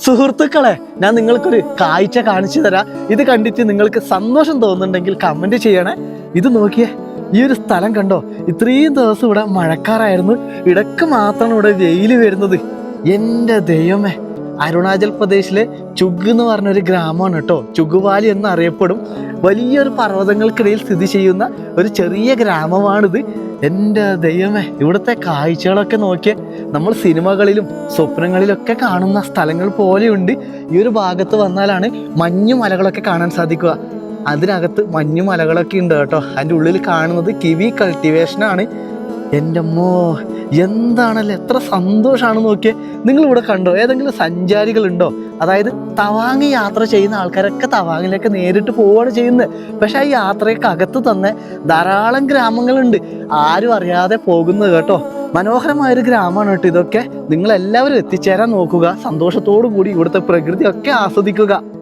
സുഹൃത്തുക്കളെ ഞാൻ നിങ്ങൾക്കൊരു കാഴ്ച കാണിച്ചു തരാം. ഇത് കണ്ടിട്ട് നിങ്ങൾക്ക് സന്തോഷം തോന്നുന്നുണ്ടെങ്കിൽ കമന്റ് ചെയ്യണേ. ഇത് നോക്കിയേ ഈ ഒരു സ്ഥലം കണ്ടോ? ഇത്രയും ദിവസം ഇവിടെ മഴക്കാറായിരുന്നു. ഇടയ്ക്ക് മാത്രമാണ് ഇവിടെ വെയിൽ വരുന്നത്. എന്റെ ദൈവമേ അരുണാചൽ പ്രദേശിലെ ചുഗ് എന്ന് പറഞ്ഞൊരു ഗ്രാമമാണ് കേട്ടോ. ചുഗുവാലി എന്നറിയപ്പെടും. വലിയൊരു പർവതങ്ങൾക്കിടയിൽ സ്ഥിതി ചെയ്യുന്ന ഒരു ചെറിയ ഗ്രാമമാണിത്. എന്റെ ദൈവമേ ഇവിടുത്തെ കാഴ്ചകളൊക്കെ നോക്കിയാൽ നമ്മൾ സിനിമകളിലും സ്വപ്നങ്ങളിലൊക്കെ കാണുന്ന സ്ഥലങ്ങൾ പോലെയുണ്ട്. ഈ ഒരു ഭാഗത്ത് വന്നാലാണ് മഞ്ഞു മലകളൊക്കെ കാണാൻ സാധിക്കുക. അതിനകത്ത് മഞ്ഞു മലകളൊക്കെ ഉണ്ട് കേട്ടോ. അതിന്റെ ഉള്ളിൽ കാണുന്നത് കിവി കൾട്ടിവേഷനാണ് എന്റെ അമ്മോ എന്താണല്ലോ? എത്ര സന്തോഷമാണ് നോക്കിയേ. നിങ്ങളിവിടെ കണ്ടോ? ഏതെങ്കിലും സഞ്ചാരികളുണ്ടോ? അതായത് തവാങ് യാത്ര ചെയ്യുന്ന ആൾക്കാരൊക്കെ തവാങ്ങിലേക്ക് നേരിട്ട് പോവുകയാണ് ചെയ്യുന്നത്. പക്ഷെ ആ യാത്രയ്ക്ക് അകത്ത് തന്നെ ധാരാളം ഗ്രാമങ്ങളുണ്ട്. ആരും അറിയാതെ പോകുന്നത് കേട്ടോ. മനോഹരമായൊരു ഗ്രാമമാണ് കേട്ടോ ഇതൊക്കെ. നിങ്ങൾ എല്ലാവരും എത്തിച്ചേരാൻ നോക്കുക. സന്തോഷത്തോടു കൂടി ഇവിടുത്തെ പ്രകൃതി ഒക്കെ ആസ്വദിക്കുക.